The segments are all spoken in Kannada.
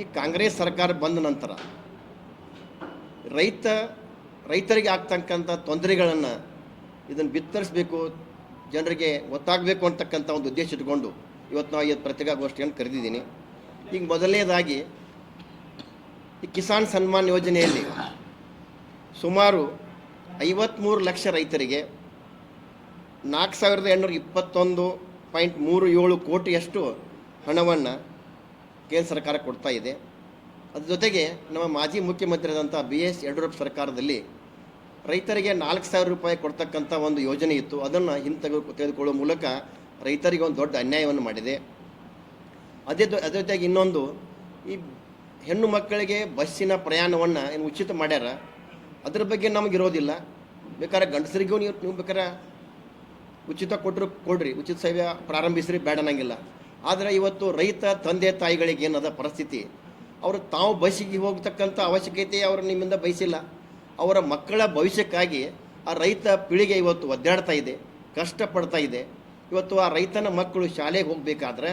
ಈ ಕಾಂಗ್ರೆಸ್ ಸರ್ಕಾರ ಬಂದ ನಂತರ ರೈತ, ರೈತರಿಗೆ ಆಗ್ತಕ್ಕಂಥ ತೊಂದರೆಗಳನ್ನು ಇದನ್ನು ಬಿತ್ತರಿಸಬೇಕು, ಜನರಿಗೆ ಗೊತ್ತಾಗಬೇಕು ಅಂತಕ್ಕಂಥ ಒಂದು ಉದ್ದೇಶ ಇಟ್ಕೊಂಡು ಇವತ್ತು ನಾವು ಇವತ್ತು ಪತ್ರಿಕಾಗೋಷ್ಠಿಯನ್ನು ಕರೆದಿದ್ದೀನಿ. ಈಗ ಮೊದಲನೇದಾಗಿ ಈ ಕಿಸಾನ್ ಸನ್ಮಾನ್ ಯೋಜನೆಯಲ್ಲಿ ಸುಮಾರು ಐವತ್ತ್ಮೂರು ಲಕ್ಷ ರೈತರಿಗೆ ನಾಲ್ಕು ಸಾವಿರದ ಎಂಟುನೂರ ಇಪ್ಪತ್ತೊಂದು ಪಾಯಿಂಟ್ ಮೂರು ಏಳು ಕೋಟಿಯಷ್ಟು ಹಣವನ್ನು ಕೇಂದ್ರ ಸರ್ಕಾರ ಕೊಡ್ತಾ ಇದೆ. ಅದ್ರ ಜೊತೆಗೆ ನಮ್ಮ ಮಾಜಿ ಮುಖ್ಯಮಂತ್ರಿಯಾದಂಥ ಬಿ ಎಸ್ ಯಡಿಯೂರಪ್ಪ ಸರ್ಕಾರದಲ್ಲಿ ರೈತರಿಗೆ ನಾಲ್ಕು ಸಾವಿರ ರೂಪಾಯಿ ಕೊಡ್ತಕ್ಕಂಥ ಒಂದು ಯೋಜನೆ ಇತ್ತು. ಅದನ್ನು ಹಿಂತೆಗೆ ತೆಗೆದುಕೊಳ್ಳುವ ಮೂಲಕ ರೈತರಿಗೆ ಒಂದು ದೊಡ್ಡ ಅನ್ಯಾಯವನ್ನು ಮಾಡಿದೆ. ಅದೇ ಅದೇ ಜೊತೆಗೆ ಇನ್ನೊಂದು, ಈ ಹೆಣ್ಣು ಮಕ್ಕಳಿಗೆ ಬಸ್ಸಿನ ಪ್ರಯಾಣವನ್ನು ಏನು ಉಚಿತ ಮಾಡ್ಯಾರ. ಅದ್ರ ಬಗ್ಗೆ ನಮಗೆ ಇರೋದಿಲ್ಲ. ಬೇಕಾದ್ರೆ ಗಂಡಸರಿಗೂ ನೀವು ನೀವು ಬೇಕಾದ್ರೆ ಉಚಿತ ಕೊಟ್ಟರು ಕೊಡ್ರಿ. ಉಚಿತ ಸೇವೆ ಪ್ರಾರಂಭಿಸ್ರಿ, ಬೇಡ ಅನ್ನಂಗಿಲ್ಲ. ಆದರೆ ಇವತ್ತು ರೈತ ತಂದೆ ತಾಯಿಗಳಿಗೆ ಏನದ ಪರಿಸ್ಥಿತಿ? ಅವರು ತಾವು ಬಸ್ಸಿಗೆ ಹೋಗ್ತಕ್ಕಂಥ ಅವಶ್ಯಕತೆ ಅವರು ನಿಮ್ಮಿಂದ ಬಯಸಿಲ್ಲ. ಅವರ ಮಕ್ಕಳ ಭವಿಷ್ಯಕ್ಕಾಗಿ ಆ ರೈತ ಪೀಳಿಗೆ ಇವತ್ತು ಒದ್ದಾಡ್ತಾ ಇದೆ, ಕಷ್ಟಪಡ್ತಾ ಇದೆ. ಇವತ್ತು ಆ ರೈತನ ಮಕ್ಕಳು ಶಾಲೆಗೆ ಹೋಗಬೇಕಾದ್ರೆ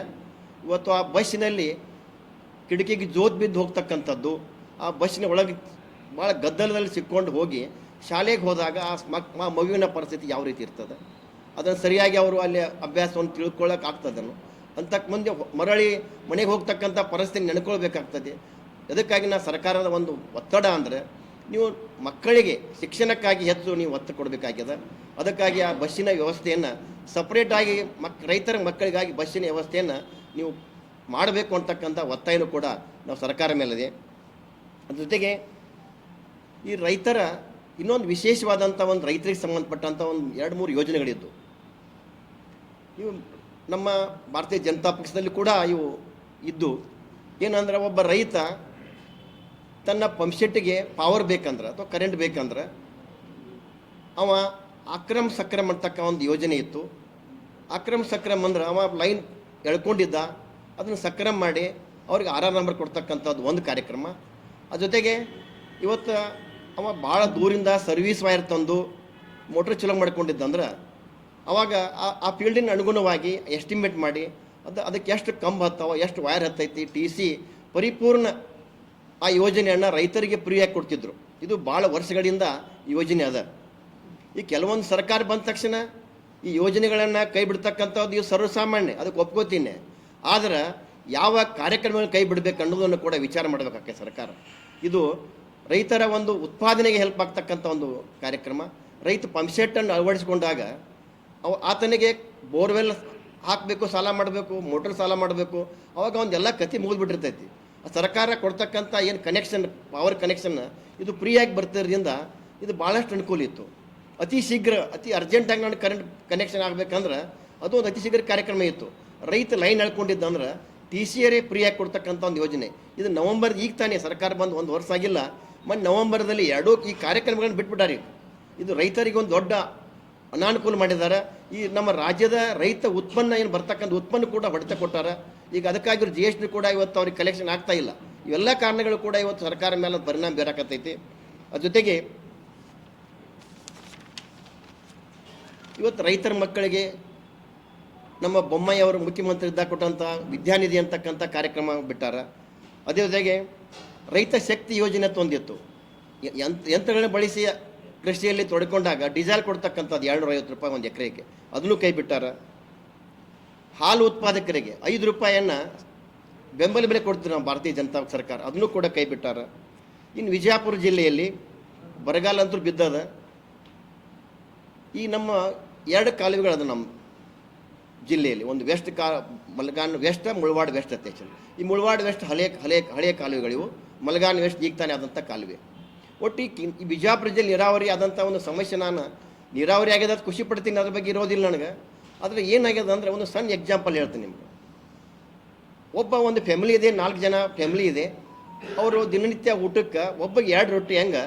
ಇವತ್ತು ಆ ಬಸ್ಸಿನಲ್ಲಿ ಕಿಟಕಿಗೆ ಜೋತ್ ಬಿದ್ದು ಹೋಗ್ತಕ್ಕಂಥದ್ದು, ಆ ಬಸ್ಸಿನ ಒಳಗೆ ಭಾಳ ಗದ್ದಲದಲ್ಲಿ ಸಿಕ್ಕೊಂಡು ಹೋಗಿ ಶಾಲೆಗೆ ಹೋದಾಗ ಆ ಮಕ್ ಮಗುವಿನ ಪರಿಸ್ಥಿತಿ ಯಾವ ರೀತಿ ಇರ್ತದೆ? ಅದನ್ನು ಸರಿಯಾಗಿ ಅವರು ಅಲ್ಲಿ ಅಭ್ಯಾಸವನ್ನು ತಿಳ್ಕೊಳ್ಳೋಕೆ ಆಗ್ತದನ್ನು ಅಂತಕ್ಕೆ ಮುಂದೆ ಮರಳಿ ಮನೆಗೆ ಹೋಗ್ತಕ್ಕಂಥ ಪರಿಸ್ಥಿತಿ ನೆನ್ಕೊಳ್ಬೇಕಾಗ್ತದೆ. ಅದಕ್ಕಾಗಿ ನಾ ಸರ್ಕಾರದ ಒಂದು ಒತ್ತಡ ಅಂದರೆ ನೀವು ಮಕ್ಕಳಿಗೆ ಶಿಕ್ಷಣಕ್ಕಾಗಿ ಹೆಚ್ಚು ನೀವು ಒತ್ತು ಕೊಡಬೇಕಾಗ್ಯದ. ಅದಕ್ಕಾಗಿ ಆ ಬಸ್ಸಿನ ವ್ಯವಸ್ಥೆಯನ್ನು ಸಪ್ರೇಟಾಗಿ ಮಕ್, ರೈತರ ಮಕ್ಕಳಿಗಾಗಿ ಬಸ್ಸಿನ ವ್ಯವಸ್ಥೆಯನ್ನು ನೀವು ಮಾಡಬೇಕು ಅಂತಕ್ಕಂಥ ಒತ್ತಾಯನೂ ಕೂಡ ನಾವು ಸರ್ಕಾರ ಮೇಲಿದೆ. ಅದ್ರ ಜೊತೆಗೆ ಈ ರೈತರ ಇನ್ನೊಂದು ವಿಶೇಷವಾದಂಥ ಒಂದು ರೈತರಿಗೆ ಸಂಬಂಧಪಟ್ಟಂಥ ಒಂದು ಎರಡು ಮೂರು ಯೋಜನೆಗಳಿದ್ದು ಇವು ನಮ್ಮ ಭಾರತೀಯ ಜನತಾ ಪಕ್ಷದಲ್ಲಿ ಕೂಡ ಇವು ಇದ್ದು, ಏನಂದ್ರೆ ಒಬ್ಬ ರೈತ ತನ್ನ ಪಂಪ್ಸೆಟ್ಟಿಗೆ ಪವರ್ ಬೇಕಂದ್ರೆ ಅಥವಾ ಕರೆಂಟ್ ಬೇಕಂದ್ರೆ ಅವ ಅಕ್ರಮ್ ಸಕ್ರಮ್ ಅಂತಕ್ಕ ಒಂದು ಯೋಜನೆ ಇತ್ತು. ಅಕ್ರಮ್ ಸಕ್ರಮ್ ಅಂದ್ರೆ ಅವ ಲೈನ್ ಎಳ್ಕೊಂಡಿದ್ದ, ಅದನ್ನು ಸಕ್ರಮ್ ಮಾಡಿ ಅವ್ರಿಗೆ ಆರ್ ಆರ್ ನಂಬರ್ ಕೊಡ್ತಕ್ಕಂಥದ್ದು ಒಂದು ಕಾರ್ಯಕ್ರಮ. ಅದ ಜೊತೆಗೆ ಇವತ್ತು ಅವ ಭಾಳ ದೂರಿಂದ ಸರ್ವಿಸ್ ವೈರ್ ತಂದು ಮೋಟ್ರ್ ಚಲೋ ಮಾಡ್ಕೊಂಡಿದ್ದಂದ್ರೆ ಅವಾಗ ಆ- ಆ ಫೀಲ್ಡಿನ ಅನುಗುಣವಾಗಿ ಎಸ್ಟಿಮೇಟ್ ಮಾಡಿ, ಅದು, ಅದಕ್ಕೆ ಎಷ್ಟು ಕಂಬ ಹತ್ತವ, ಎಷ್ಟು ವೈರ್ ಹತ್ತೈತಿ ಟಿ ಸಿ ಪರಿಪೂರ್ಣ ಆ ಯೋಜನೆಯನ್ನು ರೈತರಿಗೆ ಫ್ರೀಯಾಗಿ ಕೊಡ್ತಿದ್ರು. ಇದು ಭಾಳ ವರ್ಷಗಳಿಂದ ಯೋಜನೆ ಅದ. ಈ ಕೆಲವೊಂದು ಸರ್ಕಾರ ಬಂದ ತಕ್ಷಣ ಈ ಯೋಜನೆಗಳನ್ನು ಕೈ ಬಿಡ್ತಕ್ಕಂಥದ್ದು ಇದು ಸರ್ವಸಾಮಾನ್ಯ, ಅದಕ್ಕೆ ಒಪ್ಕೋತೀನಿ. ಆದರೆ ಯಾವ ಕಾರ್ಯಕ್ರಮಗಳನ್ನು ಕೈ ಬಿಡಬೇಕು ಅನ್ನೋದನ್ನು ಕೂಡ ವಿಚಾರ ಮಾಡಬೇಕಾಗ್ತದೆ ಸರ್ಕಾರ. ಇದು ರೈತರ ಒಂದು ಉತ್ಪಾದನೆಗೆ ಹೆಲ್ಪ್ ಆಗ್ತಕ್ಕಂಥ ಒಂದು ಕಾರ್ಯಕ್ರಮ. ರೈತ ಪಂಪ್ಸೆಟ್ಟನ್ನು ಅಳವಡಿಸಿಕೊಂಡಾಗ ಅವ ಆತನಿಗೆ ಬೋರ್ವೆಲ್ ಹಾಕಬೇಕು, ಸಾಲ ಮಾಡಬೇಕು, ಮೋಟರ್ ಸಾಲ ಮಾಡಬೇಕು. ಅವಾಗ ಒಂದೆಲ್ಲ ಕತಿ ಮುಗಿದ್ಬಿಟ್ಟಿರ್ತೈತಿ. ಸರ್ಕಾರ ಕೊಡ್ತಕ್ಕಂಥ ಏನು ಕನೆಕ್ಷನ್ ಪವರ್ ಕನೆಕ್ಷನ್ ಇದು ಫ್ರೀಯಾಗಿ ಬರ್ತಿರೋದ್ರಿಂದ ಇದು ಭಾಳಷ್ಟು ಅನುಕೂಲ ಇತ್ತು. ಅತಿ ಶೀಘ್ರ, ಅತಿ ಅರ್ಜೆಂಟಾಗಿ ನಾನು ಕರೆಂಟ್ ಕನೆಕ್ಷನ್ ಆಗಬೇಕಂದ್ರೆ ಅದು ಒಂದು ಅತಿ ಶೀಘ್ರ ಕಾರ್ಯಕ್ರಮ ಇತ್ತು. ರೈತ ಲೈನ್ ಎಳ್ಕೊಂಡಿದ್ದಂದ್ರೆ ಟಿ ಸಿ ಆರೇ ಫ್ರೀಯಾಗಿ ಕೊಡ್ತಕ್ಕಂಥ ಒಂದು ಯೋಜನೆ. ಇದು ನವಂಬರ್ ಈಗ ತಾನೇ ಸರ್ಕಾರ ಬಂದು ಒಂದು ವರ್ಷ ಆಗಿಲ್ಲ. ಮೊನ್ನೆ ನವಂಬರ್ದಲ್ಲಿ ಎರಡೂ ಈ ಕಾರ್ಯಕ್ರಮಗಳನ್ನು ಬಿಟ್ಬಿಟ್ಟಾರೆ ಇದು ರೈತರಿಗೆ ಒಂದು ದೊಡ್ಡ ಅನಾನುಕೂಲ ಮಾಡಿದ್ದಾರೆ. ಈ ನಮ್ಮ ರಾಜ್ಯದ ರೈತ ಉತ್ಪನ್ನ ಏನು ಬರ್ತಕ್ಕಂಥ ಉತ್ಪನ್ನ ಕೂಡ ಹೊಡೆತ ಕೊಟ್ಟಾರ. ಈಗ ಅದಕ್ಕಾಗಿ ಜಿ ಎಸ್ ಟಿ ಕೂಡ ಇವತ್ತು ಅವ್ರಿಗೆ ಕಲೆಕ್ಷನ್ ಆಗ್ತಾ ಇಲ್ಲ. ಇವೆಲ್ಲ ಕಾರಣಗಳು ಕೂಡ ಇವತ್ತು ಸರ್ಕಾರ ಮೇಲೆ ಪರಿಣಾಮ ಬೀರಕತ್ತೈತಿ. ಅದ್ರ ಜೊತೆಗೆ ಇವತ್ತು ರೈತರ ಮಕ್ಕಳಿಗೆ ನಮ್ಮ ಬೊಮ್ಮಾಯಿ ಅವರು ಮುಖ್ಯಮಂತ್ರಿ ಇದ್ದಾಗ ಕೊಟ್ಟಂಥ ವಿದ್ಯಾನಿಧಿ ಅಂತಕ್ಕಂಥ ಕಾರ್ಯಕ್ರಮ ಬಿಟ್ಟಾರ. ಅದೇ ಜೊತೆಗೆ ರೈತ ಶಕ್ತಿ ಯೋಜನೆ ತಂದಿತ್ತು. ಯಂತ್ರಗಳನ್ನ ಬಳಸಿ ಕೃಷಿಯಲ್ಲಿ ತೊಡ್ಕೊಂಡಾಗ ಡೀಸೆಲ್ ಕೊಡ್ತಕ್ಕಂಥದ್ದು ಎರಡು ಐವತ್ತು ರೂಪಾಯಿ ಒಂದು ಎಕರೆಗೆ. ಅದನ್ನು ಕೈ ಬಿಟ್ಟಾರ? ಹಾಲು ಉತ್ಪಾದಕರಿಗೆ ಐದು ರೂಪಾಯಿಯನ್ನು ಬೆಂಬಲ ಬೆಲೆ ಕೊಡ್ತೀವಿ ನಾವು ಭಾರತೀಯ ಜನತಾ ಸರ್ಕಾರ. ಅದನ್ನು ಕೂಡ ಕೈ ಬಿಟ್ಟಾರ? ಇನ್ನು ವಿಜಯಪುರ ಜಿಲ್ಲೆಯಲ್ಲಿ ಬರಗಾಲ ಅಂತೂ ಬಿದ್ದದ. ಈ ನಮ್ಮ ಎರಡು ಕಾಲುವೆಗಳದ ನಮ್ಮ ಜಿಲ್ಲೆಯಲ್ಲಿ. ಒಂದು ವೆಸ್ಟ್ ಕಾ, ಮಲ್ಗಾನ್ ವೆಸ್ಟ್, ಮುಳವಾಡ್ ವೆಸ್ಟ್ ಅತ್ಯಾಚ ಈ ಮುಳವಾಡ್ ವೆಸ್ಟ್ ಹಳೆಯ ಹಳೆಯ ಹಳೆಯ ಕಾಲುವೆಗಳಿವು. ಮಲ್ಗಾನ್ ವೆಸ್ಟ್ ಈಗ ತಾನೇ ಆದಂಥ ಕಾಲುವೆ. ಒಟ್ಟು ಈ ಬಿಜಾಪುರ ಜಿಲ್ಲೆ ನೀರಾವರಿ ಆದಂಥ ಒಂದು ಸಮಸ್ಯೆ ನಾನು ನೀರಾವರಿ ಆಗ್ಯದ ಅದು ಖುಷಿ ಪಡ್ತೀನಿ ಅದ್ರ ಬಗ್ಗೆ ಇರೋದಿಲ್ಲ ನನಗೆ. ಆದರೆ ಏನಾಗ್ಯದ ಅಂದರೆ ಒಂದು ಸಣ್ಣ ಎಕ್ಸಾಂಪಲ್ ಹೇಳ್ತೀನಿ ನಿಮ್ಗೆ. ಒಬ್ಬ ಒಂದು ಫ್ಯಾಮಿಲಿ ಇದೆ, ನಾಲ್ಕು ಜನ ಫ್ಯಾಮಿಲಿ ಇದೆ. ಅವರು ದಿನನಿತ್ಯ ಊಟಕ್ಕೆ ಒಬ್ಬಗೆ ಎರಡು ರೊಟ್ಟಿ ಹೆಂಗೆ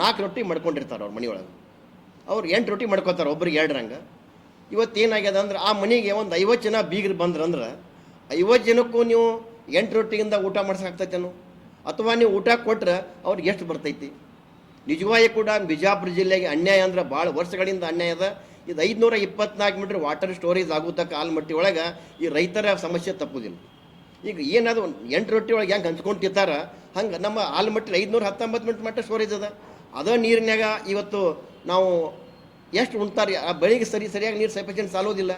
ನಾಲ್ಕು ರೊಟ್ಟಿ ಮಾಡ್ಕೊಂಡಿರ್ತಾರೆ ಅವ್ರ ಮನೆಯೊಳಗೆ. ಅವ್ರು ಎಂಟು ರೊಟ್ಟಿ ಮಾಡ್ಕೋತಾರೆ ಒಬ್ರಿಗೆ ಎರಡು ರಂಗ. ಇವತ್ತು ಏನಾಗ್ಯದ ಅಂದ್ರೆ ಆ ಮನೆಗೆ ಒಂದು ಐವತ್ತು ಜನ ಬೀಗರು ಬಂದ್ರಂದ್ರೆ ಐವತ್ತು ಜನಕ್ಕೂ ನೀವು ಎಂಟು ರೊಟ್ಟಿಯಿಂದ ಊಟ ಮಾಡ್ಸೋಕ್ಕಾಗ್ತೈತೇನು ಅಥವಾ ನೀವು ಊಟ ಕೊಟ್ರೆ ಅವ್ರಿಗೆ ಎಷ್ಟು ಬರ್ತೈತಿ? ನಿಜವಾಗಿ ಕೂಡ ಬಿಜಾಪುರ ಜಿಲ್ಲೆಗೆ ಅನ್ಯಾಯ ಅಂದ್ರೆ ಭಾಳ ವರ್ಷಗಳಿಂದ ಅನ್ಯಾಯ ಅದ. ಇದು ಐದುನೂರ ಇಪ್ಪತ್ನಾಲ್ಕು ಮೀಟ್ರ್ ವಾಟರ್ ಸ್ಟೋರೇಜ್ ಆಗುತ್ತ ಕಾಲ್ಮಟ್ಟಿ ಒಳಗೆ ಈ ರೈತರ ಸಮಸ್ಯೆ ತಪ್ಪುದಿಲ್ಲ. ಈಗ ಏನಾದ್ರು ಎಂಟು ರೊಟ್ಟಿ ಒಳಗೆ ಹೆಂಗೆ ಹಂಚ್ಕೊಂಡು ಹಂಗೆ ನಮ್ಮ ಆಲ್ಮಟ್ಟಿ ಐದುನೂರ ಹತ್ತೊಂಬತ್ತು ಮೀಟರ್ ಮಟ್ಟ ಸ್ಟೋರೇಜ್ ಅದ. ಅದ ನೀರಿನಾಗ ಇವತ್ತು ನಾವು ಎಷ್ಟು ಉಣ್ತಾರೆ? ಆ ಬೆಳೆಗೆ ಸರಿ ಸರಿಯಾಗಿ ನೀರು ಸಫಿಷಿಯೆಂಟ್ ಸಾಲೋದಿಲ್ಲ.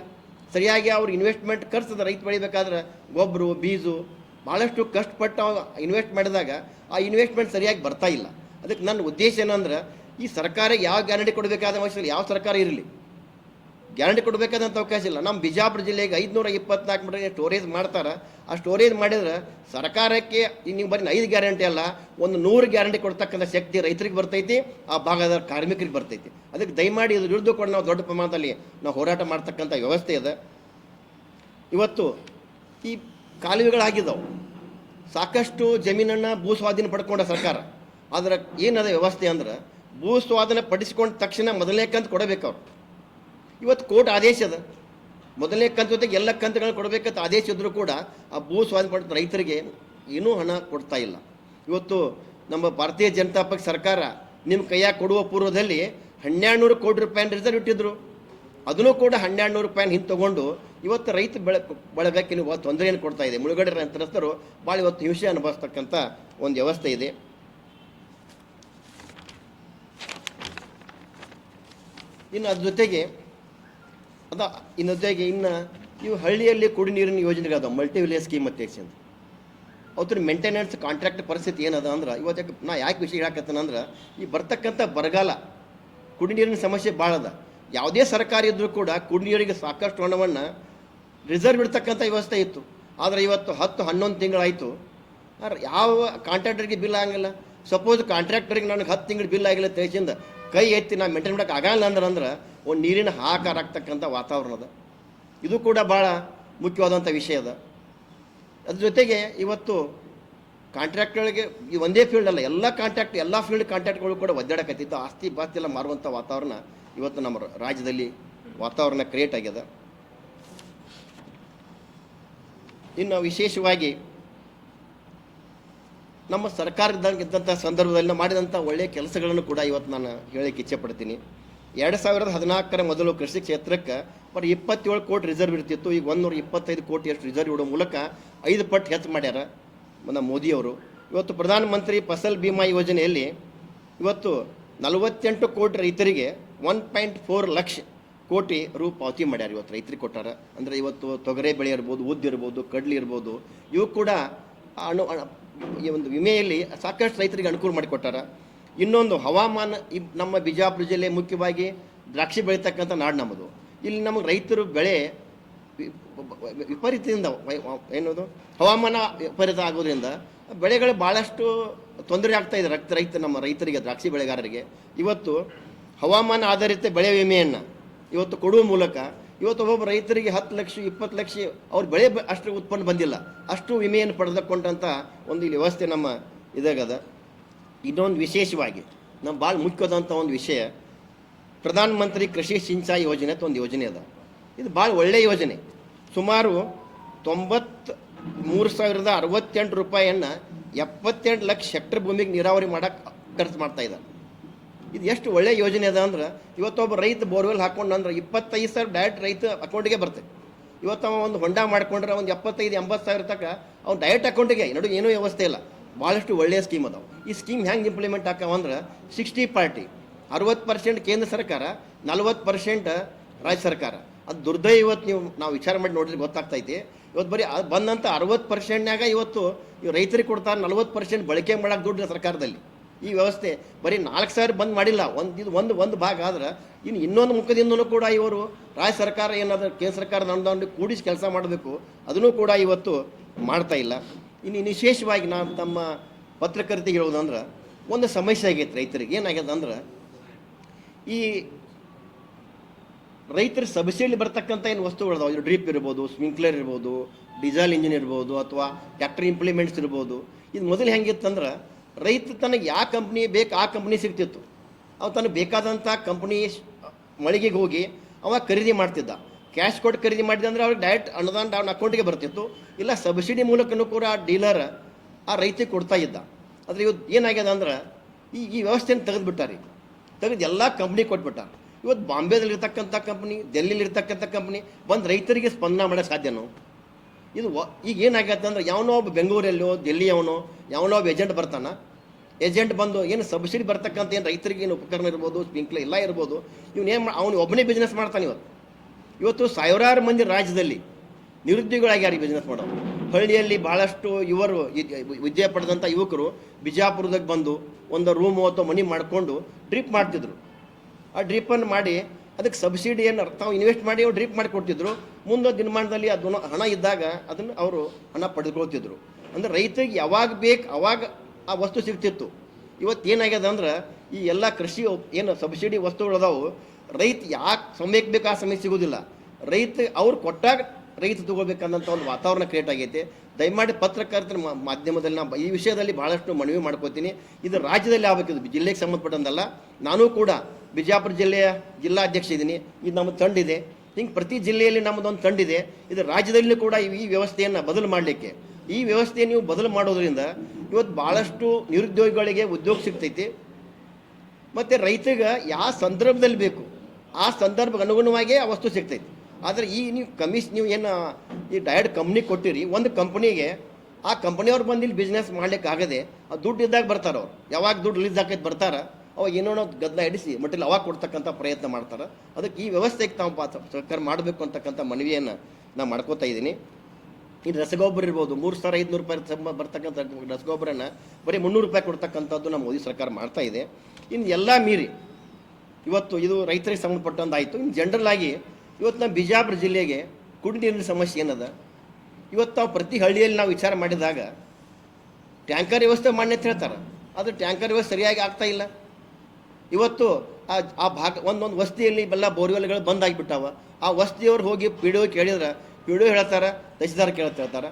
ಸರಿಯಾಗಿ ಅವ್ರು ಇನ್ವೆಸ್ಟ್ಮೆಂಟ್ ಖರ್ಚದ ರೈತ ಬೆಳಿಬೇಕಾದ್ರೆ ಗೊಬ್ಬರು ಬೀಜು, ಭಾಳಷ್ಟು ಕಷ್ಟಪಟ್ಟು ಇನ್ವೆಸ್ಟ್ ಮಾಡಿದಾಗ ಆ ಇನ್ವೆಸ್ಟ್ಮೆಂಟ್ ಸರಿಯಾಗಿ ಬರ್ತಾ ಇಲ್ಲ. ಅದಕ್ಕೆ ನನ್ನ ಉದ್ದೇಶ ಏನಂದ್ರೆ ಈ ಸರ್ಕಾರ ಯಾವ ಗ್ಯಾರಂಟಿ ಕೊಡಬೇಕಾದ ಅವಶ್ಯಕ ಯಾವ ಸರ್ಕಾರ ಇರಲಿ. ಗ್ಯಾರಂಟಿ ಕೊಡಬೇಕಾದಂಥ ಅವಕಾಶ ಇಲ್ಲ. ನಮ್ಮ ಬಿಜಾಪುರ ಜಿಲ್ಲೆಗೆ ಐದುನೂರ ಇಪ್ಪತ್ನಾಲ್ಕು ಮೀಟರ್ ಸ್ಟೋರೇಜ್ ಮಾಡ್ತಾರೆ. ಆ ಸ್ಟೋರೇಜ್ ಮಾಡಿದ್ರೆ ಸರ್ಕಾರಕ್ಕೆ ನೀವು ಬರೀ ಐದು ಗ್ಯಾರಂಟಿ ಅಲ್ಲ, ಒಂದು ನೂರು ಗ್ಯಾರಂಟಿ ಕೊಡ್ತಕ್ಕಂಥ ಶಕ್ತಿ ರೈತರಿಗೆ ಬರ್ತೈತಿ, ಆ ಭಾಗದ ಕಾರ್ಮಿಕರಿಗೆ ಬರ್ತೈತಿ. ಅದಕ್ಕೆ ದಯಮಾಡಿ ಇದ್ರ ವಿರುದ್ಧ ಕೂಡ ನಾವು ದೊಡ್ಡ ಪ್ರಮಾಣದಲ್ಲಿ ನಾವು ಹೋರಾಟ ಮಾಡ್ತಕ್ಕಂಥ ವ್ಯವಸ್ಥೆ ಇದೆ. ಇವತ್ತು ಈ ಕಾಲುವೆಗಳಾಗಿದ್ದಾವೆ. ಸಾಕಷ್ಟು ಜಮೀನನ್ನು ಭೂ ಸ್ವಾಧೀನ ಪಡ್ಕೊಂಡ ಸರ್ಕಾರ. ಆದ್ರೆ ಏನದ ವ್ಯವಸ್ಥೆ ಅಂದ್ರೆ ಭೂ ಸ್ವಾಧೀನ ಪಡಿಸಿಕೊಂಡ ತಕ್ಷಣ ಮೊದಲನೇ ಕಂತು ಕೊಡಬೇಕು ಅವ್ರು. ಇವತ್ತು ಕೋರ್ಟ್ ಆದೇಶ ಅದ. ಮೊದಲನೇ ಕಂತು ಜೊತೆಗೆ ಎಲ್ಲ ಕಂತುಗಳನ್ನ ಕೊಡಬೇಕಂತ ಆದೇಶ ಇದ್ದರೂ ಕೂಡ ಆ ಭೂ ಸ್ವಾಧೀನ ಪಡೆದ ರೈತರಿಗೆ ಏನೂ ಹಣ ಕೊಡ್ತಾ ಇಲ್ಲ. ಇವತ್ತು ನಮ್ಮ ಭಾರತೀಯ ಜನತಾ ಪಕ್ಷ ಸರ್ಕಾರ ನಿಮ್ಮ ಕೈಯಾಗ ಕೊಡುವ ಪೂರ್ವದಲ್ಲಿ ಹನ್ನೆರಡು ನೂರು ಕೋಟಿ ರೂಪಾಯಿ ರಿಸರ್ವ್ ಇಟ್ಟಿದ್ರು. ಅದನ್ನು ಕೂಡ ಹನ್ನೆರಡು ನೂರು ರೂಪಾಯಿ ಹಿಂದೆ ತಗೊಂಡು ಇವತ್ತು ರೈತ ಬೆಳೆ ಬೆಳಬೇಕಿನ ತೊಂದರೆಯನ್ನು ಕೊಡ್ತಾ ಇದೆ. ಮುಳುಗಡೆ ರೈತರಸ್ಥರು ಭಾಳ ಇವತ್ತು ಹಿಂಸೆ ಅನುಭವಿಸ್ತಕ್ಕಂಥ ಒಂದು ವ್ಯವಸ್ಥೆ ಇದೆ. ಇನ್ನು ಅದ್ರ ಜೊತೆಗೆ, ಅದ ಇನ್ನು ಜೊತೆಗೆ ಇನ್ನು ಇವು ಹಳ್ಳಿಯಲ್ಲಿ ಕುಡಿ ನೀರಿನ ಯೋಜನೆಗಳದ ಮಲ್ಟಿ ವಿಲೇಜ್ ಸ್ಕೀಮ್ ಅಂತ ಅಂತ. ಅವ್ರ ಮೇಂಟೆನೆನ್ಸ್ ಕಾಂಟ್ರಾಕ್ಟ್ ಪರಿಸ್ಥಿತಿ ಏನದ ಅಂದ್ರೆ, ಇವತ್ತು ನಾ ಯಾಕೆ ವಿಷಯ ಹೇಳಕತ್ತೇನಂದ್ರೆ ಈ ಬರ್ತಕ್ಕಂಥ ಬರಗಾಲ ಕುಡಿ ನೀರಿನ ಸಮಸ್ಯೆ ಭಾಳ ಅದ. ಯಾವುದೇ ಸರ್ಕಾರ ಇದ್ದರೂ ಕೂಡ ಕುಡಿ ನೀರಿಗೆ ಸಾಕಷ್ಟು ಹಣವನ್ನು ರಿಸರ್ವ್ ಇಡ್ತಕ್ಕಂಥ ವ್ಯವಸ್ಥೆ ಇತ್ತು. ಆದರೆ ಇವತ್ತು ಹತ್ತು, ಹನ್ನೊಂದು ತಿಂಗಳಾಯಿತು. ಯಾವ ಕಾಂಟ್ರಾಕ್ಟರ್ಗೆ ಬಿಲ್ ಆಗಂಗಿಲ್ಲ. ಸಪೋಸ್ ಕಾಂಟ್ರಾಕ್ಟರ್ಗೆ ನನಗೆ ಹತ್ತು ತಿಂಗಳು ಬಿಲ್ ಆಗಿಲ್ಲ ತಿಳಿಸಿಂದ ಕೈ ಎತ್ತಿ ನಾವು ಮೇಂಟೈನ್ ಮಾಡೋಕೆ ಆಗಲ್ಲ ಅಂದ್ರೆ ಅಂದ್ರೆ ಒಂದು ನೀರಿನ ಹಾಕಾರ ಆಗ್ತಕ್ಕಂಥ ವಾತಾವರಣ ಅದ. ಇದು ಕೂಡ ಭಾಳ ಮುಖ್ಯವಾದಂಥ ವಿಷಯ ಅದ. ಅದ್ರ ಜೊತೆಗೆ ಇವತ್ತು ಕಾಂಟ್ರಾಕ್ಟ್ಗಳಿಗೆ ಈ ಒಂದೇ ಫೀಲ್ಡ್ ಅಲ್ಲ, ಎಲ್ಲ ಕಾಂಟ್ರಾಕ್ಟ್ ಎಲ್ಲ ಫೀಲ್ಡ್ ಕಾಂಟ್ರಾಕ್ಟ್ಗಳು ಕೂಡ ಒದ್ದಾಡಕತ್ತಿತ್ತು. ಆಸ್ತಿ ಪಾಸ್ತಿ ಎಲ್ಲ ಮಾರುವಂಥ ವಾತಾವರಣ ಇವತ್ತು ನಮ್ಮ ರಾಜ್ಯದಲ್ಲಿ ವಾತಾವರಣ ಕ್ರಿಯೇಟ್ ಆಗ್ಯದ. ಇನ್ನು ವಿಶೇಷವಾಗಿ ನಮ್ಮ ಸರ್ಕಾರದಂಗಿದ್ದಂಥ ಸಂದರ್ಭದಲ್ಲಿ ಮಾಡಿದಂಥ ಒಳ್ಳೆಯ ಕೆಲಸಗಳನ್ನು ಕೂಡ ಇವತ್ತು ನಾನು ಹೇಳಕ್ಕೆ ಇಚ್ಛೆ ಪಡ್ತೀನಿ. ಎರಡು ಸಾವಿರದ ಹದಿನಾಲ್ಕರ ಮೊದಲು ಕೃಷಿ ಕ್ಷೇತ್ರಕ್ಕೆ ಬರೀ ಇಪ್ಪತ್ತೇಳು ಕೋಟಿ ರಿಸರ್ವ್ ಇರ್ತಿತ್ತು. ಈಗ ಒಂದೂರ ಇಪ್ಪತ್ತೈದು ಕೋಟಿ ಅಷ್ಟು ರಿಸರ್ವ್ ಇಡೋ ಮೂಲಕ ಐದು ಪಟ್ಟು ಹೆಚ್ಚು ಮಾಡ್ಯಾರ ನಮ್ಮ ಮೋದಿಯವರು ಇವತ್ತು ಪ್ರಧಾನಮಂತ್ರಿ ಫಸಲ್ ಬಿಮಾ ಯೋಜನೆಯಲ್ಲಿ ಇವತ್ತು ನಲವತ್ತೆಂಟು ಕೋಟಿ ರೈತರಿಗೆ ಒನ್ ಪಾಯಿಂಟ್ ಫೋರ್ ಲಕ್ಷ ಕೋಟಿ ರೂ ಪಾವತಿ ಮಾಡ್ಯಾರ ಇವತ್ತು ರೈತರಿಗೆ ಕೊಟ್ಟಾರ. ಅಂದರೆ ಇವತ್ತು ತೊಗರೆ ಬೆಳೆ ಇರ್ಬೋದು ಉದ್ದು ಇರ್ಬೋದು ಕಡ್ಲಿ ಇರ್ಬೋದು, ಇವು ಕೂಡ ಅಣ- ಈ ಒಂದು ವಿಮೆಯಲ್ಲಿ ಸಾಕಷ್ಟು ರೈತರಿಗೆ ಅನುಕೂಲ ಮಾಡಿಕೊಟ್ಟಾರ. ಇನ್ನೊಂದು ಹವಾಮಾನ, ಈ ನಮ್ಮ ಬಿಜಾಪುರ ಜಿಲ್ಲೆ ಮುಖ್ಯವಾಗಿ ದ್ರಾಕ್ಷಿ ಬೆಳೀತಕ್ಕಂಥ ನಾಡು ನಮ್ಮದು. ಇಲ್ಲಿ ನಮಗೆ ರೈತರು ಬೆಳೆ ವಿಪರೀತದಿಂದ ಏನದು, ಹವಾಮಾನ ವಿಪರೀತ ಆಗೋದ್ರಿಂದ ಬೆಳೆಗಳು ಭಾಳಷ್ಟು ತೊಂದರೆ ಆಗ್ತಾ ಇದೆ ರಕ್ತ, ರೈತ, ನಮ್ಮ ರೈತರಿಗೆ, ದ್ರಾಕ್ಷಿ ಬೆಳೆಗಾರರಿಗೆ. ಇವತ್ತು ಹವಾಮಾನ ಆಧಾರಿತ ಬೆಳೆ ವಿಮೆಯನ್ನು ಇವತ್ತು ಕೊಡುವ ಮೂಲಕ ಇವತ್ತು ಒಬ್ಬೊಬ್ಬ ರೈತರಿಗೆ ಹತ್ತು ಲಕ್ಷ, ಇಪ್ಪತ್ತು ಲಕ್ಷ ಅವ್ರ ಬೆಳೆ ಅಷ್ಟು ಉತ್ಪನ್ನ ಬಂದಿಲ್ಲ. ಅಷ್ಟು ವಿಮೆಯನ್ನು ಪಡೆದುಕೊಂಡಂಥ ಒಂದು ಇಲ್ಲಿ ವ್ಯವಸ್ಥೆ ನಮ್ಮ ಇದಾಗದ. ಇನ್ನೊಂದು ವಿಶೇಷವಾಗಿ ನಮ್ಮ ಭಾಳ ಮುಖ್ಯವಾದಂಥ ಒಂದು ವಿಷಯ, ಪ್ರಧಾನ ಮಂತ್ರಿ ಕೃಷಿ ಸಿಂಚಾಯಿ ಯೋಜನೆ ಅಂತ ಒಂದು ಯೋಜನೆ ಅದ. ಇದು ಭಾಳ ಒಳ್ಳೆಯ ಯೋಜನೆ. ಸುಮಾರು ತೊಂಬತ್ತು ಮೂರು ಸಾವಿರದ ಅರವತ್ತೆಂಟು ರೂಪಾಯಿಯನ್ನು ಎಪ್ಪತ್ತೆಂಟು ಲಕ್ಷ ಹೆಕ್ಟರ್ ಭೂಮಿಗೆ ನೀರಾವರಿ ಮಾಡೋಕ್ಕೆ ಖರ್ಚು ಮಾಡ್ತಾ ಇದ್ದಾರೆ ಇದು ಎಷ್ಟು ಒಳ್ಳೆಯ ಯೋಜನೆ ಅದ ಅಂದ್ರೆ, ಇವತ್ತೊಬ್ಬ ರೈತ ಬೋರ್ವೆಲ್ ಹಾಕೊಂಡು ಅಂದ್ರೆ ಇಪ್ಪತ್ತೈದು ಸಾವಿರ ಡೈರೆಕ್ಟ್ ರೈತ ಅಕೌಂಟಿಗೆ ಬರ್ತದೆ ಇವತ್ತು ಅವ ಒಂದು ಹೊಂಡ ಮಾಡ್ಕೊಂಡ್ರೆ ಒಂದು ಎಪ್ಪತ್ತೈದು, ಎಂಬತ್ತು ಸಾವಿರ ತನಕ ಅವ್ನು ಡೈರೆಕ್ಟ್ ಅಕೌಂಟಿಗೆ ನಡು ಏನೂ ವ್ಯವಸ್ಥೆ ಇಲ್ಲ. ಭಾಳಷ್ಟು ಒಳ್ಳೆಯ ಸ್ಕೀಮ್ ಅದಾವೆ. ಈ ಸ್ಕೀಮ್ ಹೆಂಗೆ ಇಂಪ್ಲಿಮೆಂಟ್ ಆಕಾವ ಅಂದ್ರೆ ಸಿಕ್ಸ್ಟಿ ಪಾರ್ಟಿ ಅರವತ್ತು ಪರ್ಸೆಂಟ್ ಕೇಂದ್ರ ಸರ್ಕಾರ, ನಲ್ವತ್ತು ಪರ್ಸೆಂಟ್ ರಾಜ್ಯ ಸರ್ಕಾರ. ಅದು ದುರ್ದೈವ ಇವತ್ತು ನೀವು, ನಾವು ವಿಚಾರ ಮಾಡಿ ನೋಡಿದ್ರೆ ಗೊತ್ತಾಗ್ತೈತಿ. ಇವತ್ತು ಬರೀ ಬಂದಂಥ ಅರವತ್ತು ಪರ್ಸೆಂಟ್ನಾಗ ಇವತ್ತು ಇವ್ರು ರೈತರಿಗೆ ಕೊಡ್ತಾರೆ ನಲ್ವತ್ತು ಪರ್ಸೆಂಟ್ ಬಳಕೆ ಮಾಡಕ್ಕೆ ದುಡ್ಡು ಸರ್ಕಾರದಲ್ಲಿ. ಈ ವ್ಯವಸ್ಥೆ ಬರೀ ನಾಲ್ಕು ಸಾವಿರ ಬಂದ್ ಮಾಡಿಲ್ಲ. ಒಂದು ಇದು ಒಂದು ಒಂದು ಭಾಗ ಆದ್ರೆ ಇನ್ನು ಇನ್ನೊಂದು ಮುಖದಿಂದಲೂ ಕೂಡ ಇವರು ರಾಜ್ಯ ಸರ್ಕಾರ ಏನಾದರೂ ಕೇಂದ್ರ ಸರ್ಕಾರದ ಅನುದಾನ ಕೂಡಿಸಿ ಕೆಲಸ ಮಾಡಬೇಕು, ಅದನ್ನು ಕೂಡ ಇವತ್ತು ಮಾಡ್ತಾ ಇಲ್ಲ. ಇನ್ನು ವಿಶೇಷವಾಗಿ ನಾನು ತಮ್ಮ ಪತ್ರಕರ್ತಿಗೆ ಹೇಳೋದಂದ್ರೆ ಒಂದು ಸಮಸ್ಯೆ ಆಗೈತೆ ರೈತರಿಗೆ. ಏನಾಗ್ಯದ ಅಂದ್ರೆ, ಈ ರೈತರ ಸಬ್ಸಿಡಿ ಬರ್ತಕ್ಕಂಥ ಏನು ವಸ್ತುಗಳು ಡ್ರಿಪ್ ಇರ್ಬೋದು, ಸ್ಪ್ರಿಂಕ್ಲರ್ ಇರ್ಬೋದು, ಡೀಸೆಲ್ ಇಂಜಿನ್ ಇರ್ಬೋದು, ಅಥವಾ ಟ್ಯಾಕ್ಟರ್ ಇಂಪ್ಲಿಮೆಂಟ್ಸ್ ಇರ್ಬೋದು. ಇದು ಮೊದಲು ಹೆಂಗಿತ್ತಂದ್ರೆ ರೈತ ತನಗೆ ಯಾವ ಕಂಪ್ನಿ ಬೇಕು ಆ ಕಂಪ್ನಿ ಸಿಗ್ತಿತ್ತು. ಅವ ತನಗೆ ಬೇಕಾದಂಥ ಕಂಪ್ನಿ ಮಳಿಗೆಗೆ ಹೋಗಿ ಅವ ಖರೀದಿ ಮಾಡ್ತಿದ್ದ. ಕ್ಯಾಶ್ ಕೊಟ್ಟು ಖರೀದಿ ಮಾಡಿದೆ ಅಂದರೆ ಅವ್ರಿಗೆ ಡೈರೆಕ್ಟ್ ಅನುದಾನ ಅವ್ನ ಅಕೌಂಟಿಗೆ ಬರ್ತಿತ್ತು. ಇಲ್ಲ ಸಬ್ಸಿಡಿ ಮೂಲಕನೂ ಕೂಡ ಆ ಡೀಲರ್ ಆ ರೈತಿಗೆ ಕೊಡ್ತಾ ಇದ್ದ. ಆದರೆ ಇವತ್ತು ಏನಾಗ್ಯದ ಅಂದ್ರೆ ಈ ಈ ವ್ಯವಸ್ಥೆಯನ್ನು ತೆಗೆದುಬಿಟ್ಟಾರೆ ತೆಗೆದು ಎಲ್ಲ ಕಂಪ್ನಿ ಕೊಟ್ಬಿಟ್ಟಾರ ಇವತ್ತು ಬಾಂಬೆದಲ್ಲಿರ್ತಕ್ಕಂಥ ಕಂಪ್ನಿ ಡೆಲ್ಲಿಲಿರ್ತಕ್ಕಂಥ ಕಂಪ್ನಿ ಒಂದು ರೈತರಿಗೆ ಸ್ಪಂದನ ಮಾಡೋಕ್ಕೆ ಸಾಧ್ಯನೋ? ಇದು ಈಗ ಏನಾಗತ್ತೆ ಅಂದ್ರೆ ಯಾವನೋ ಒಬ್ಬ ಬೆಂಗಳೂರಲ್ಲೋ ಡೆಲ್ಲಿಯವನೋ ಯಾವನೋ ಒಬ್ಬ ಏಜೆಂಟ್ ಬರ್ತಾನ. ಏಜೆಂಟ್ ಬಂದು ಏನು ಸಬ್ಸಿಡಿ ಬರ್ತಕ್ಕಂಥ ಏನು ರೈತರಿಗೆ ಏನು ಉಪಕರಣ ಇರ್ಬೋದು ಸ್ಪಿಂಕ್ಲ ಎಲ್ಲ ಇರ್ಬೋದು, ಇವನು ಏನು ಅವನು ಒಬ್ಬನೇ ಬಿಸ್ನೆಸ್ ಮಾಡ್ತಾನೆ ಇವತ್ತು. ಇವತ್ತು ಸಾವಿರಾರು ಮಂದಿ ರಾಜ್ಯದಲ್ಲಿ ನಿರುದ್ಯೋಗಿಗಳಾಗ್ಯಾರ ಈ ಬಿಸ್ನೆಸ್ ಮಾಡೋರು. ಹಳ್ಳಿಯಲ್ಲಿ ಭಾಳಷ್ಟು ಇದ್- ವಿದ್ಯೆ ಪಡೆದಂಥ ಯುವಕರು ಬಿಜಾಪುರದಾಗ ಬಂದು ಒಂದು ರೂಮು ಅಥವಾ ಮನಿ ಮಾಡಿಕೊಂಡು ಡ್ರಿಪ್ ಮಾಡ್ತಿದ್ರು. ಆ ಡ್ರಿಪ್ಪನ್ನು ಮಾಡಿ ಅದಕ್ಕೆ ಸಬ್ಸಿಡಿ ಸಬ್ಸಿಡಿಯನ್ನು ತಾವು ಇನ್ವೆಸ್ಟ್ ಮಾಡಿ ಅವ್ರು ಡ್ರಿಪ್ ಮಾಡಿ ಕೊಡ್ತಿದ್ರು ಮುಂದೆ ದಿನಮಾನದಲ್ಲಿ ಅದನ್ನು ಹಣ ಇದ್ದಾಗ ಅದನ್ನು ಅವರು ಹಣ ಪಡೆದುಕೊಳ್ತಿದ್ರು. ಅಂದರೆ ರೈತರಿಗೆ ಯಾವಾಗ ಬೇಕು ಅವಾಗ ಆ ವಸ್ತು ಸಿಗ್ತಿತ್ತು. ಇವತ್ತು ಏನಾಗ್ಯದ ಅಂದ್ರೆ ಈ ಎಲ್ಲ ಕೃಷಿ ಏನು ಸಬ್ಸಿಡಿ ವಸ್ತುಗಳು ಅದಾವು. ರೈತ ಯಾಕೆ ಸಮಯಕ್ಕೆ ಬೇಕು ಆ ಸಮಯ ಸಿಗೋದಿಲ್ಲ. ರೈತ ಅವ್ರು ಕೊಟ್ಟಾಗ ರೈತ ತಗೋಬೇಕನ್ನಂಥ ಒಂದು ವಾತಾವರಣ ಕ್ರಿಯೇಟ್ ಆಗೈತೆ. ದಯಮಾಡಿ ಪತ್ರಕರ್ತರ ಮಾಧ್ಯಮದಲ್ಲಿ ನಾ ಈ ವಿಷಯದಲ್ಲಿ ಭಾಳಷ್ಟು ಮನವಿ ಮಾಡ್ಕೋತೀನಿ. ಇದು ರಾಜ್ಯದಲ್ಲಿ ಆಗಬೇಕಿದು ಜಿಲ್ಲೆಗೆ ಸಂಬಂಧಪಟ್ಟಂದಲ್ಲ. ನಾನು ಕೂಡ ಬಿಜಾಪುರ ಜಿಲ್ಲೆಯ ಜಿಲ್ಲಾಧ್ಯಕ್ಷ ಇದ್ದೀನಿ ಇದು ನಮ್ಮ ತಂಡಿದೆ. ಹಿಂಗೆ ಪ್ರತಿ ಜಿಲ್ಲೆಯಲ್ಲಿ ನಮ್ಮದೊಂದು ತಂಡಿದೆ. ಇದು ರಾಜ್ಯದಲ್ಲಿ ಕೂಡ ಈ ವ್ಯವಸ್ಥೆಯನ್ನು ಬದಲು ಮಾಡಲಿಕ್ಕೆ. ಈ ವ್ಯವಸ್ಥೆ ನೀವು ಬದಲು ಮಾಡೋದ್ರಿಂದ ಇವತ್ತು ಭಾಳಷ್ಟು ನಿರುದ್ಯೋಗಿಗಳಿಗೆ ಉದ್ಯೋಗ ಸಿಗ್ತೈತಿ. ಮತ್ತು ರೈತರಿಗೆ ಯಾವ ಸಂದರ್ಭದಲ್ಲಿ ಬೇಕು, ಆ ಸಂದರ್ಭಕ್ಕೆ ಅನುಗುಣವಾಗಿ ಆ ವಸ್ತು ಸಿಗ್ತೈತಿ. ಆದರೆ ಈ ನೀವು ಕಮಿಷ್, ನೀವು ಏನು, ಈ ಡೈರೆಕ್ಟ್ ಕಂಪ್ನಿ ಕೊಟ್ಟಿರಿ, ಒಂದು ಕಂಪ್ನಿಗೆ ಆ ಕಂಪ್ನಿಯವ್ರು ಬಂದು ಇಲ್ಲಿ ಬಿಸ್ನೆಸ್ ಮಾಡ್ಲಿಕ್ಕೆ ಆಗದೆ ಆ ದುಡ್ಡು ಇದ್ದಾಗ ಬರ್ತಾರೆ ಅವ್ರು. ಯಾವಾಗ ದುಡ್ಡು ರಿಲೀಸ್ ಆಕೈತೆ ಬರ್ತಾರೆ. ಅವಾಗ ಏನೋ ಗದ್ದಲ ಹಿಡಿಸಿ ಮಟ್ಟಿಲ್ಲ ಅವಾಗ ಕೊಡ್ತಕ್ಕಂಥ ಪ್ರಯತ್ನ ಮಾಡ್ತಾರೆ. ಅದಕ್ಕೆ ಈ ವ್ಯವಸ್ಥೆಗೆ ತಾವು ಪಾತ್ರ ಸರ್ಕಾರ ಮಾಡಬೇಕು ಅಂತಕ್ಕಂಥ ಮನವಿಯನ್ನು ನಾನು ಮಾಡ್ಕೋತಾ ಇದ್ದೀನಿ. ಈ ರಸಗೊಬ್ಬರ ಇರ್ಬೋದು, ಮೂರು ಸಾವಿರ ಐದುನೂರು ರೂಪಾಯಿ ಬರ್ತಕ್ಕಂಥ ರಸಗೊಬ್ಬರನ ಬರೀ ಮುನ್ನೂರು ರೂಪಾಯಿ ಕೊಡ್ತಕ್ಕಂಥದ್ದು ನಮ್ಮ ಮೋದಿ ಸರ್ಕಾರ ಮಾಡ್ತಾ ಇದೆ. ಇನ್ನು ಎಲ್ಲ ಮೀರಿ, ಇವತ್ತು ಇದು ರೈತರಿಗೆ ಸಂಬಂಧಪಟ್ಟೊಂದಾಯಿತು. ಇನ್ನು ಜನರಲ್ ಆಗಿ ಇವತ್ತು ನಮ್ಮ ಬಿಜಾಪುರ ಜಿಲ್ಲೆಗೆ ಕುಡಿ ನೀರಿನ ಸಮಸ್ಯೆ ಏನದ? ಇವತ್ತು ನಾವು ಪ್ರತಿ ಹಳ್ಳಿಯಲ್ಲಿ ನಾವು ವಿಚಾರ ಮಾಡಿದಾಗ ಟ್ಯಾಂಕರ್ ವ್ಯವಸ್ಥೆ ಅಂತ ಹೇಳ್ತಾರೆ. ಆದರೆ ಟ್ಯಾಂಕರ್ ವ್ಯವಸ್ಥೆ ಸರಿಯಾಗಿ ಆಗ್ತಾ ಇಲ್ಲ. ಇವತ್ತು ಆ ಭಾಗ, ಒಂದೊಂದು ವಸ್ತಿಯಲ್ಲಿ ಬೆಲ್ಲ ಬೋರ್ವೆಲ್ಗಳು ಬಂದ್ ಆಗಿಬಿಟ್ಟಾವ ಆ ವಸ್ತಿಯವ್ರು ಹೋಗಿ ಪಿ ಡಿ ಕೇಳಿದ್ರೆ ಪಿ ಡಿ ಹೇಳ್ತಾರೆ, ತಹಸೀಲ್ದಾರ್ ಕೇಳ್ತಾ ಹೇಳ್ತಾರೆ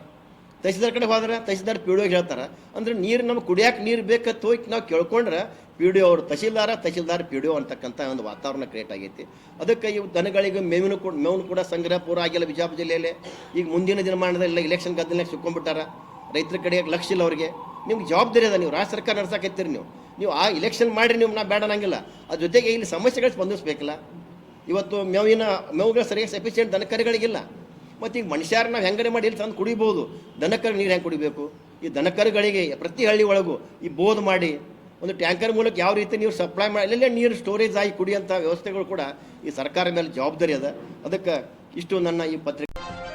ತಹಸೀಲ್ದಾರ್ ಕಡೆ ಹೋದ್ರೆ ತಹಸೀಲ್ದಾರ್ ಪಿ ಡಿ ಹೇಳ್ತಾರೆ. ಅಂದ್ರೆ ನೀರು ನಮ್ಗೆ ಕುಡಿಯೋಕೆ ನೀರು ಬೇಕಂತ ಹೋಗಿ ನಾವು ಕೇಳ್ಕೊಂಡ್ರೆ ಪಿ ಡಿ ಅವರು ತಹಸೀಲ್ದಾರ, ತಹಸೀಲ್ದಾರ್ ಪಿ ಡಿ ಅಂತಕ್ಕಂಥ ಒಂದು ವಾತಾವರಣ ಕ್ರಿಯೇಟ್ ಆಗೈತಿ. ಅದಕ್ಕೆ ಇವು ದನಗಳಿಗೆ ಮೇವಿನ ಕೂಡ ಮೇವಿನ ಕೂಡ ಸಂಗ್ರಹ ಪೂರ ಆಗಿಲ್ಲ ಬಿಜಾಪುರ ಜಿಲ್ಲೆಯಲ್ಲಿ. ಈಗ ಮುಂದಿನ ದಿನಮಾನದಲ್ಲಿ ಇಲೆಕ್ಷನ್ ಗದ್ದಲ ಸಿಕ್ಕೊಂಡ್ಬಿಟ್ಟಾರ. ರೈತರ ಕಡೆ ಲಕ್ಷ ಇಲ್ಲ ಅವ್ರಿಗೆ. ನಿಮ್ಗೆ ಜವಾಬ್ದಾರಿ ಅದ, ನೀವು ರಾಜ್ಯ ಸರ್ಕಾರ ನಡ್ಸಕತ್ತೀರಿ ನೀವು. ನೀವು ಆ ಇಲೆಕ್ಷನ್ ಮಾಡಿರಿ, ನೀವು ನಾ ಬೇಡ ಅನ್ನಂಗಿಲ್ಲ. ಅದ್ರ ಜೊತೆಗೆ ಇಲ್ಲಿ ಸಮಸ್ಯೆಗಳು ಸ್ಪಂದಿಸ್ಬೇಕಲ್ಲ ಇವತ್ತು ಮೇವಿನ, ಮೇವುಗಳು ಸರಿಯಾಗಿ ಸಫಿಷಿಯೆಂಟ್ ದನಕರುಗಳಿಗಿಲ್ಲ ಮತ್ತು ಈಗ ಮನುಷ್ಯರು ನಾವು ಹೆಂಗಡೆ ಮಾಡಿ ಇಲ್ಲಿ ತಂದು ಕುಡಿಬೋದು? ದನಕರು ನೀರು ಹೆಂಗೆ ಕುಡಿಬೇಕು? ಈ ದನಕರುಗಳಿಗೆ ಪ್ರತಿ ಹಳ್ಳಿ ಒಳಗೂ ಈ ಬೋಧ ಮಾಡಿ, ಒಂದು ಟ್ಯಾಂಕರ್ ಮೂಲಕ ಯಾವ ರೀತಿ ನೀರು ಸಪ್ಲೈ ಮಾಡಿ ಅಲ್ಲೆಲ್ಲೇ ನೀರು ಸ್ಟೋರೇಜ್ ಆಗಿ ಕುಡಿಯೋಂಥ ವ್ಯವಸ್ಥೆಗಳು ಕೂಡ ಈ ಸರ್ಕಾರ ಮೇಲೆ ಜವಾಬ್ದಾರಿ ಅದ. ಅದಕ್ಕೆ ಇಷ್ಟು ನನ್ನ ಈ ಪತ್ರಿಕೆ